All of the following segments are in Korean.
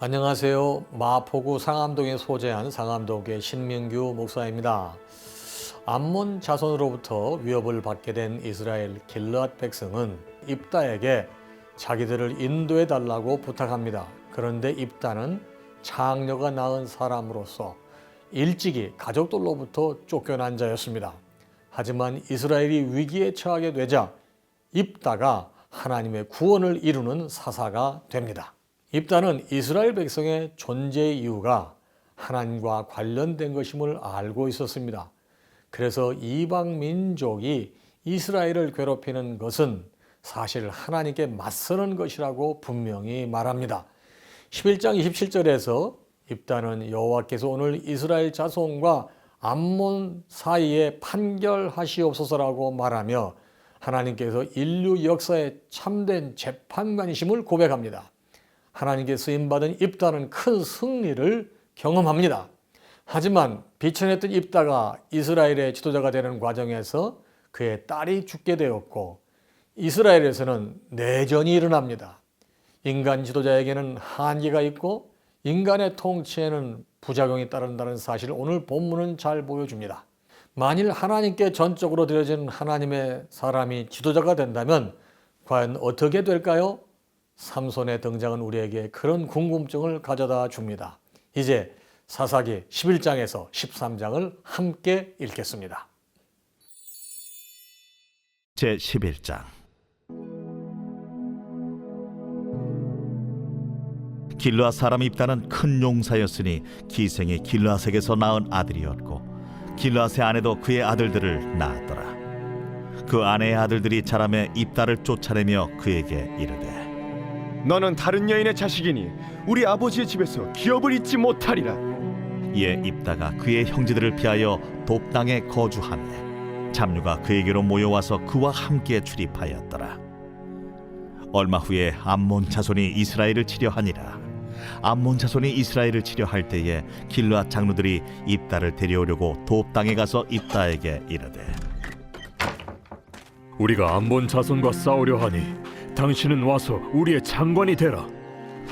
안녕하세요. 마포구 상암동에 소재한 상암동의 신명규 목사입니다. 암몬 자손으로부터 위협을 받게 된 이스라엘 길르앗 백성은 입다에게 자기들을 인도해 달라고 부탁합니다. 그런데 입다는 창녀가 낳은 사람으로서 일찍이 가족들로부터 쫓겨난 자였습니다. 하지만 이스라엘이 위기에 처하게 되자 입다가 하나님의 구원을 이루는 사사가 됩니다. 입다는 이스라엘 백성의 존재 이유가 하나님과 관련된 것임을 알고 있었습니다. 그래서 이방 민족이 이스라엘을 괴롭히는 것은 사실 하나님께 맞서는 것이라고 분명히 말합니다. 11장 27절에서 입다는 여호와께서 오늘 이스라엘 자손과 암몬 사이에 판결하시옵소서라고 말하며 하나님께서 인류 역사의 참된 재판관이심을 고백합니다. 하나님께 쓰임받은 입다는 큰 승리를 경험합니다. 하지만 비천했던 입다가 이스라엘의 지도자가 되는 과정에서 그의 딸이 죽게 되었고 이스라엘에서는 내전이 일어납니다. 인간 지도자에게는 한계가 있고 인간의 통치에는 부작용이 따른다는 사실을 오늘 본문은 잘 보여줍니다. 만일 하나님께 전적으로 드려진 하나님의 사람이 지도자가 된다면 과연 어떻게 될까요? 삼손의 등장은 우리에게 그런 궁금증을 가져다 줍니다. 이제 사사기 11장에서 13장을 함께 읽겠습니다. 제 11장 길르앗 사람 입다는 큰 용사였으니 기생이 길르앗에게서 낳은 아들이었고 길르앗의 아내도 그의 아들들을 낳았더라 그 아내의 아들들이 자라매 입다를 쫓아내며 그에게 이르되 너는 다른 여인의 자식이니 우리 아버지의 집에서 기업을 잊지 못하리라. 이에 입다가 그의 형제들을 피하여 돕당에 거주하며 잡류가 그에게로 모여와서 그와 함께 출입하였더라 얼마 후에 암몬 자손이 이스라엘을 치려하니라 암몬 자손이 이스라엘을 치려할 때에 길르앗 장로들이 입다를 데려오려고 돕당에 가서 입다에게 이르되 우리가 암몬 자손과 싸우려 하니 당신은 와서 우리의 장관이 되라.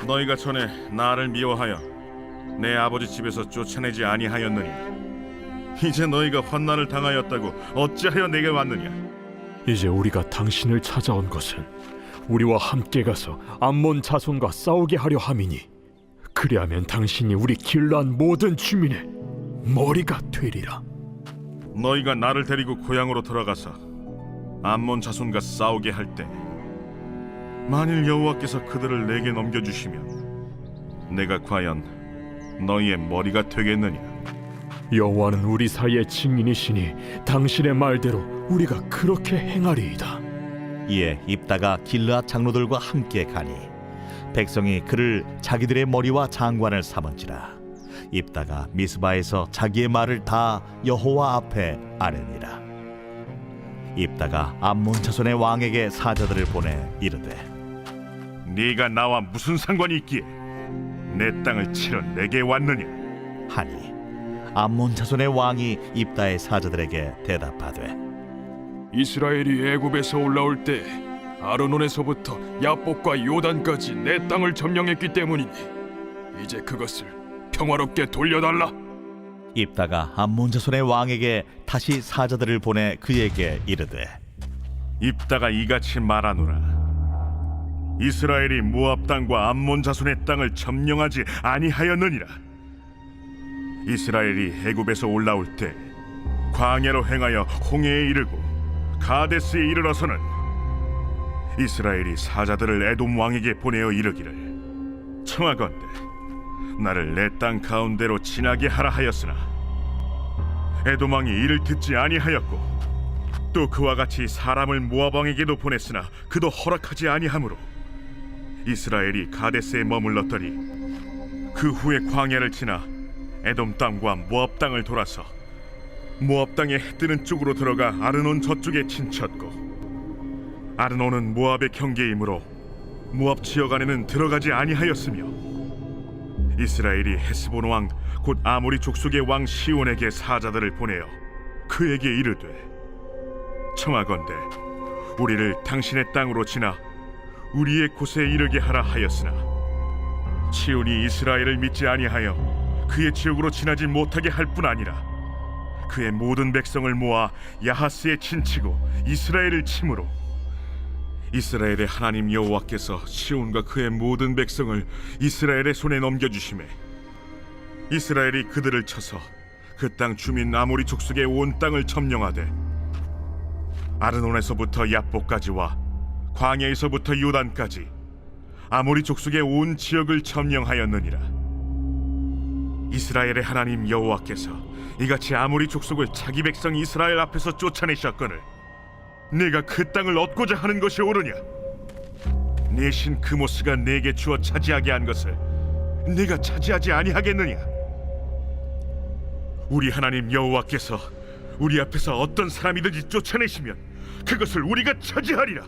너희가 전에 나를 미워하여 내 아버지 집에서 쫓아내지 아니하였느니 이제 너희가 환난을 당하였다고 어찌하여 내게 왔느냐 이제 우리가 당신을 찾아온 것은 우리와 함께 가서 암몬 자손과 싸우게 하려 함이니 그리하면 당신이 우리 길러한 모든 주민의 머리가 되리라. 너희가 나를 데리고 고향으로 돌아가서 암몬 자손과 싸우게 할 때 만일 여호와께서 그들을 내게 넘겨주시면 내가 과연 너희의 머리가 되겠느냐? 여호와는 우리 사이의 증인이시니 당신의 말대로 우리가 그렇게 행하리이다. 이에 입다가 길르앗 장로들과 함께 가니 백성이 그를 자기들의 머리와 장관을 삼은지라. 입다가 미스바에서 자기의 말을 다 여호와 앞에 아뢰니라. 입다가 암몬 자손의 왕에게 사자들을 보내 이르되 네가 나와 무슨 상관이 있기에 내 땅을 치러 내게 왔느냐 하니 암몬 자손의 왕이 입다의 사자들에게 대답하되 이스라엘이 애굽에서 올라올 때 아르논에서부터 야복과 요단까지 내 땅을 점령했기 때문이니 이제 그것을 평화롭게 돌려달라. 입다가 암몬 자손의 왕에게 다시 사자들을 보내 그에게 이르되 입다가 이같이 말하노라 이스라엘이 모압 땅과 암몬 자손의 땅을 점령하지 아니하였느니라. 이스라엘이 애굽에서 올라올 때 광야로 행하여 홍해에 이르고 가데스에 이르러서는 이스라엘이 사자들을 에돔 왕에게 보내어 이르기를 청하건대 나를 내 땅 가운데로 지나게 하라 하였으나 에돔 왕이 이를 듣지 아니하였고 또 그와 같이 사람을 모압 왕에게도 보냈으나 그도 허락하지 아니하므로 이스라엘이 가데스에 머물렀더니 그 후에 광야를 지나 에돔 땅과 모압 땅을 돌아서 모압 땅의 해 뜨는 쪽으로 들어가 아르논 저쪽에 친쳤고 아르논은 모압의 경계이므로 모압 지역 안에는 들어가지 아니하였으며 이스라엘이 헤스본 왕 곧 아모리 족속의 왕 시온에게 사자들을 보내어 그에게 이르되 청하건대 우리를 당신의 땅으로 지나 우리의 곳에 이르게 하라 하였으나 시온이 이스라엘을 믿지 아니하여 그의 지역으로 지나지 못하게 할 뿐 아니라 그의 모든 백성을 모아 야하스에 친치고 이스라엘을 침으로 이스라엘의 하나님 여호와께서 시온과 그의 모든 백성을 이스라엘의 손에 넘겨 주심에 이스라엘이 그들을 쳐서 그 땅 주민 아모리 족속의 온 땅을 점령하되 아르논에서부터 야복까지와 광야에서부터 요단까지 아모리 족속의 온 지역을 점령하였느니라. 이스라엘의 하나님 여호와께서 이같이 아모리 족속을 자기 백성 이스라엘 앞에서 쫓아내셨거늘 네가 그 땅을 얻고자 하는 것이 옳으냐? 네신 그모스가 내게 주어 차지하게 한 것을 네가 차지하지 아니하겠느냐? 우리 하나님 여호와께서 우리 앞에서 어떤 사람이든지 쫓아내시면 그것을 우리가 차지하리라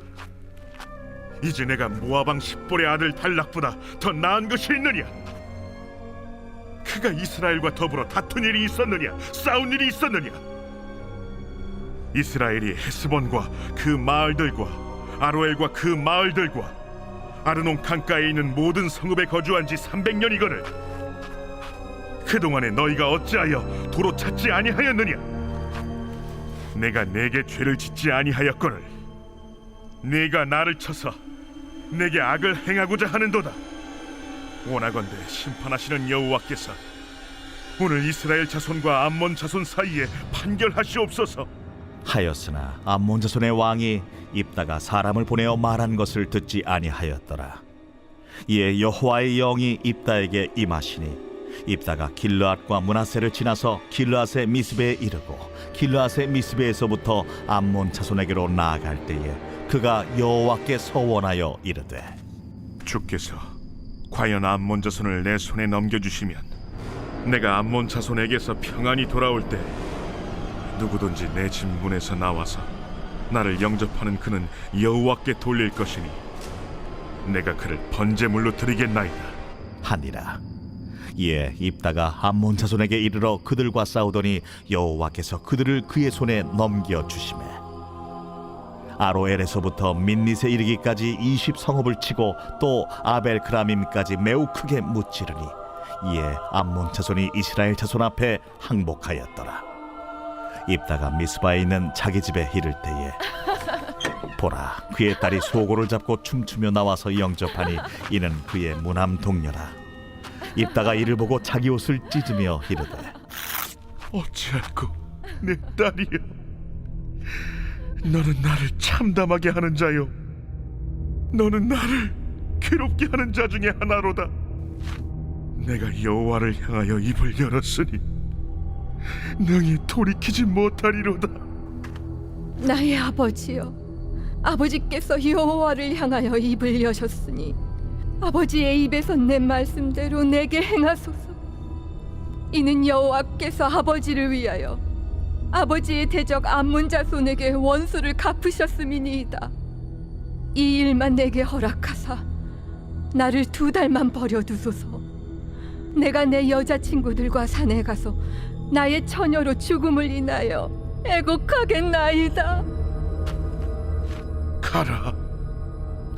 이제 내가 모아방 십볼의 아들 달락보다 더 나은 것이 있느냐? 그가 이스라엘과 더불어 다툰 일이 있었느냐? 싸운 일이 있었느냐? 이스라엘이 헤스본과 그 마을들과 아로엘과 그 마을들과 아르논 강가에 있는 모든 성읍에 거주한 지 300년이거늘 그동안에 너희가 어찌하여 도로 찾지 아니하였느냐? 내가 내게 죄를 짓지 아니하였거늘 네가 나를 쳐서 내게 악을 행하고자 하는도다 원하건대 심판하시는 여호와께서 오늘 이스라엘 자손과 암몬 자손 사이에 판결하시옵소서 하였으나 암몬 자손의 왕이 입다가 사람을 보내어 말한 것을 듣지 아니하였더라. 이에 여호와의 영이 입다에게 임하시니 입다가 길르앗과 문하세를 지나서 길르앗의 미스베에 이르고 길르앗의 미스베에서부터 암몬 자손에게로 나아갈 때에 그가 여호와께 서원하여 이르되 주께서 과연 암몬 자손을 내 손에 넘겨주시면 내가 암몬 자손에게서 평안히 돌아올 때 누구든지 내 진문에서 나와서 나를 영접하는 그는 여호와께 돌릴 것이니 내가 그를 번제물로 드리겠나이다 하니라. 이에 입다가 암몬 자손에게 이르러 그들과 싸우더니 여호와께서 그들을 그의 손에 넘겨 주시매 아로엘에서부터 민닛에 이르기까지 20 성읍을 치고 또 아벨 크라밈까지 매우 크게 무찌르니 이에 암몬 자손이 이스라엘 자손 앞에 항복하였더라. 입다가 미스바에 있는 자기 집에 이를 때에 보라 그의 딸이 소고를 잡고 춤추며 나와서 영접하니 이는 그의 무남 동료라. 입다가 이를 보고 자기 옷을 찢으며 이르되 어찌할꼬 내 딸이여 너는 나를 참담하게 하는 자요. 너는 나를 괴롭게 하는 자 중에 하나로다. 내가 여호와를 향하여 입을 열었으니 능히 돌이키지 못하리로다. 나의 아버지여 아버지께서 여호와를 향하여 입을 여셨으니 아버지의 입에서 내 말씀대로 내게 행하소서. 이는 여호와께서 아버지를 위하여 아버지의 대적 암문 자손에게 원수를 갚으셨음이니이다. 이 일만 내게 허락하사 나를 두 달만 버려두소서. 내가 내 여자친구들과 산에 가서 나의 처녀로 죽음을 인하여 애곡하겠나이다. 가라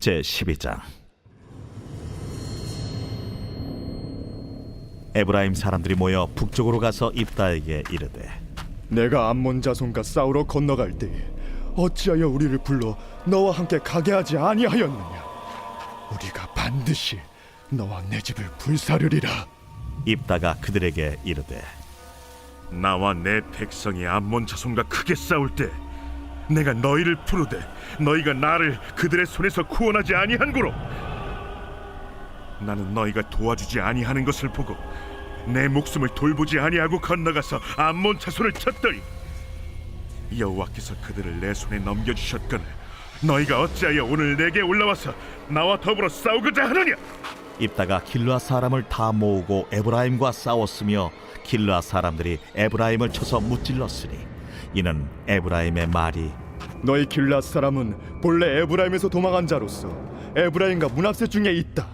제 12장. 에브라임 사람들이 모여 북쪽으로 가서 입다에게 이르되 내가 암몬 자손과 싸우러 건너갈 때에 어찌하여 우리를 불러 너와 함께 가게 하지 아니하였느냐? 우리가 반드시 너와 내 집을 불사르리라. 입다가 그들에게 이르되 나와 내 백성이 암몬 자손과 크게 싸울 때 내가 너희를 부르되 너희가 나를 그들의 손에서 구원하지 아니한고로 나는 너희가 도와주지 아니하는 것을 보고 내 목숨을 돌보지 아니하고 건너가서 암몬 자손을 쳤더니 여호와께서 그들을 내 손에 넘겨주셨거늘 너희가 어찌하여 오늘 내게 올라와서 나와 더불어 싸우고자 하느냐? 입다가 길르아 사람을 다 모으고 에브라임과 싸웠으며 길르아 사람들이 에브라임을 쳐서 무찔렀으니 이는 에브라임의 말이 너희 길랏 사람은 본래 에브라임에서 도망한 자로서 에브라임과 문합세 중에 있다.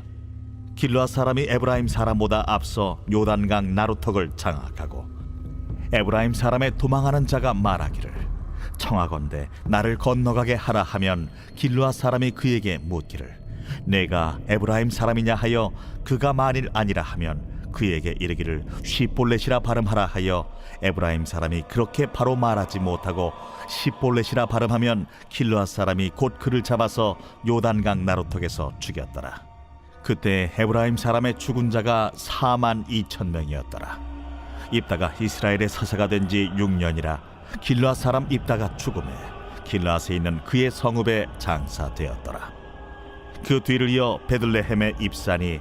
길르아 사람이 에브라임 사람보다 앞서 요단강 나루턱을 장악하고 에브라임 사람의 도망하는 자가 말하기를 청하건대 나를 건너가게 하라 하면 길르아 사람이 그에게 묻기를 내가 에브라임 사람이냐 하여 그가 만일 아니라 하면 그에게 이르기를 시볼렛이라 발음하라 하여 에브라임 사람이 그렇게 바로 말하지 못하고 시볼렛이라 발음하면 길르아 사람이 곧 그를 잡아서 요단강 나루턱에서 죽였더라 그때 에브라임 사람의 죽은 자가 4만 2천 명이었더라. 입다가 이스라엘의 사사가 된 지 6년이라 길라 사람 입다가 죽음에 길라스에 있는 그의 성읍에 장사되었더라. 그 뒤를 이어 베들레헴의 입산이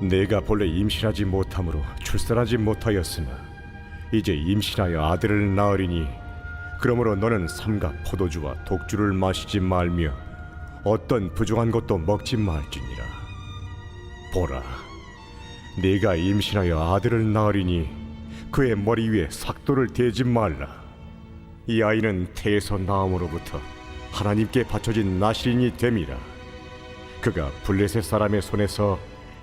내가 본래 임신하지 못함으로 출산하지 못하였으나 이제 임신하여 아들을 낳으리니 그러므로 너는 삼가 포도주와 독주를 마시지 말며 어떤 부정한 것도 먹지 말지니라. 보라, 네가 임신하여 아들을 낳으리니 그의 머리 위에 삭도를 대지 말라. 이 아이는 태에서 나옴으로부터 하나님께 바쳐진 나시린이 됨이라. 그가 블레셋 사람의 손에서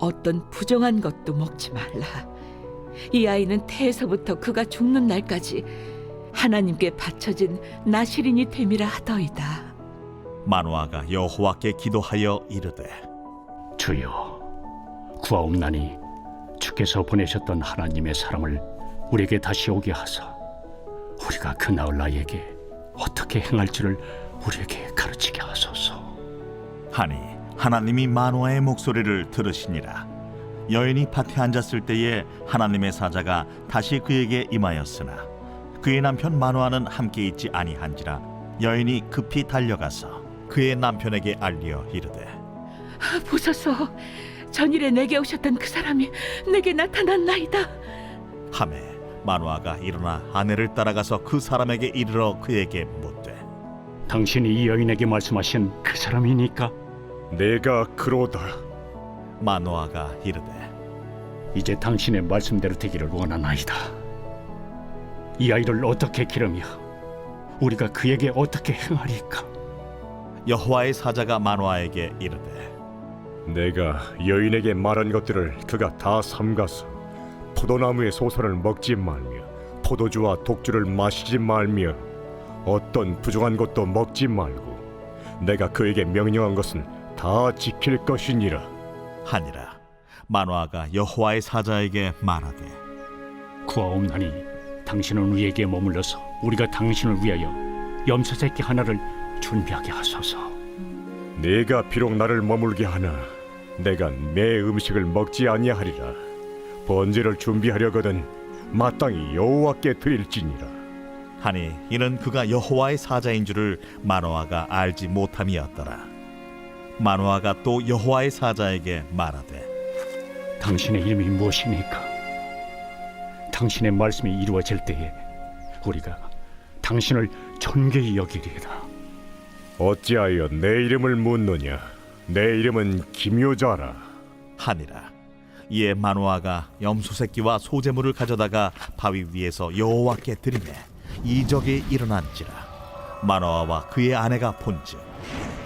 어떤 부정한 것도 먹지 말라 이 아이는 태에서부터 그가 죽는 날까지 하나님께 바쳐진 나시린이 됨이라 하더이다. 마누아가 여호와께 기도하여 이르되 주여 구하옵나니 주께서 보내셨던 하나님의 사람을 우리에게 다시 오게 하사 우리가 그 나을 나에게 어떻게 행할지를 우리에게 가르치게 하소서 하니 하나님이 마누아의 목소리를 들으시니라 여인이 밭에 앉았을 때에 하나님의 사자가 다시 그에게 임하였으나 그의 남편 마누아는 함께 있지 아니한지라 여인이 급히 달려가서 그의 남편에게 알리어 이르되 아, 보소서 전일에 내게 오셨던 그 사람이 내게 나타났나이다. 하매 마누아가 일어나 아내를 따라가서 그 사람에게 이르러 그에게 묻되 당신이 이 여인에게 말씀하신 그 사람이니까 내가 그로다. 마누아가 이르되 이제 당신의 말씀대로 되기를 원하나이다 이 아이를 어떻게 기르며 우리가 그에게 어떻게 행하리까 여호와의 사자가 마누아에게 이르되 내가 여인에게 말한 것들을 그가 다 삼가서 포도나무의 소선을 먹지 말며 포도주와 독주를 마시지 말며 어떤 부정한 것도 먹지 말고 내가 그에게 명령한 것은 다 지킬 것이니라. 하니라 마노아가 여호와의 사자에게 말하되 구하옵나니 당신은 우리에게 머물러서 우리가 당신을 위하여 염소 새끼 하나를 준비하게 하소서. 네가 비록 나를 머물게 하나 내가 내 음식을 먹지 아니하리라. 번제를 준비하려거든 마땅히 여호와께 드릴지니라. 하니 이는 그가 여호와의 사자인 줄을 마노아가 알지 못함이었더라 마노아가 또 여호와의 사자에게 말하되 당신의 이름이 무엇입니까? 당신의 말씀이 이루어질 때에 우리가 당신을 존귀히 여기리이다. 어찌하여 내 이름을 묻느냐? 내 이름은 김효자라. 하니라 이에 마노아가 염소 새끼와 소재물을 가져다가 바위 위에서 여호와께 드리매 이적이 일어난지라 마노아와 그의 아내가 본즉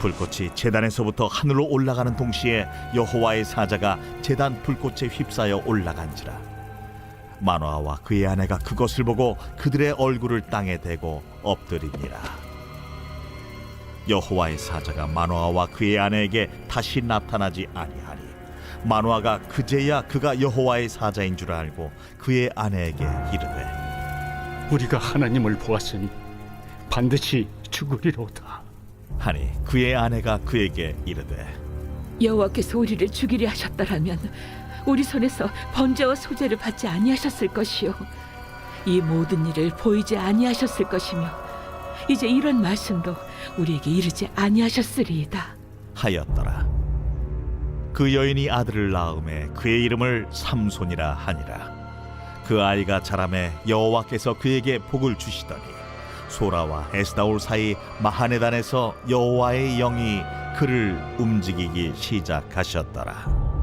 불꽃이 제단에서부터 하늘로 올라가는 동시에 여호와의 사자가 제단 불꽃에 휩싸여 올라간지라. 마노아와 그의 아내가 그것을 보고 그들의 얼굴을 땅에 대고 엎드리니라. 여호와의 사자가 마노아와 그의 아내에게 다시 나타나지 아니하니 마노아가 그제야 그가 여호와의 사자인 줄 알고 그의 아내에게 이르되 우리가 하나님을 보았으니 반드시 죽으리로다. 하니 그의 아내가 그에게 이르되 여호와께서 우리를 죽이려 하셨더라면 우리 손에서 번제와 소제를 받지 아니하셨을 것이요. 이 모든 일을 보이지 아니하셨을 것이며 이제 이런 말씀도 우리에게 이르지 아니하셨으리이다. 하였더라. 그 여인이 아들을 낳음에 그의 이름을 삼손이라 하니라. 그 아이가 자라매 여호와께서 그에게 복을 주시더니 소라와 에스다올 사이 마하네단에서 여호와의 영이 그를 움직이기 시작하셨더라